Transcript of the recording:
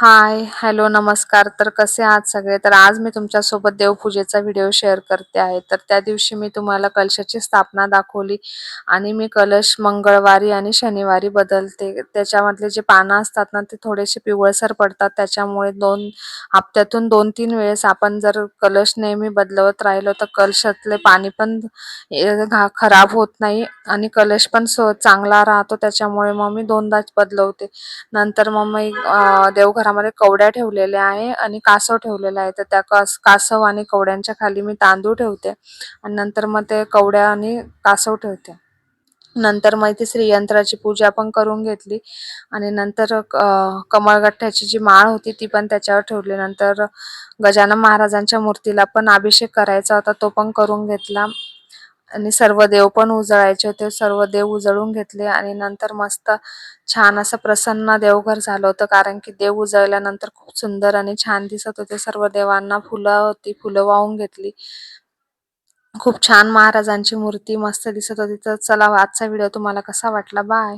हाय, hello, नमस्कार. तर कसे आहात सगळे? तर आज मी तुमच्यासोबत देवपूजेचा व्हिडिओ शेअर करते आहे. तर त्या दिवशी मी तुम्हाला कलशाची स्थापना दाखवली आणि मी कलश मंगळवारी आणि शनिवारी बदलते. त्याच्यामधले जे पानं असतात ना, ते थोडेसे पिवळसर पडतात. त्याच्यामुळे दोन हप्त्यातून 2-3 वेळेस आपण जर कलश नेहमी बदलवत राहिलो, तर कलशातले पाणी पण घा खराब होत नाही आणि कलश पण स चांगला राहतो. त्याच्यामुळे मग मी दोनदाच बदलवते. नंतर मग मी अ, देवघरामध्ये कवड्या ठेवलेल्या आहे आणि कासव ठेवलेला आहे. तर त्या कास कासव आणि कवड्यांच्या खाली मी तांदूळ ठेवते आणि नंतर मग ते कवड्या आणि कासव ठेवते. नंतर मग इथे श्रीयंत्राची पूजा पण करून घेतली आणि नंतर कमळगठ्ठ्याची जी माळ होती ती पण त्याच्यावर ठेवली. नंतर गजानन महाराजांच्या मूर्तीला पण अभिषेक करायचा होता, तो पण करून घेतला आणि सर्व देव पण उजळायचे होते. सर्व देव उजळून घेतले आणि नंतर मस्त छान असं प्रसन्न देवघर झालं होतं. कारण की देव उजळल्यानंतर खूप सुंदर आणि छान दिसत होते. सर्व देवांना फुलं होती, फुलं वाहून घेतली. खूप छान महाराजांची मूर्ती मस्त दिसत होती. तर चला आजचा व्हिडिओ तुम्हाला कसा वाटला? बाय.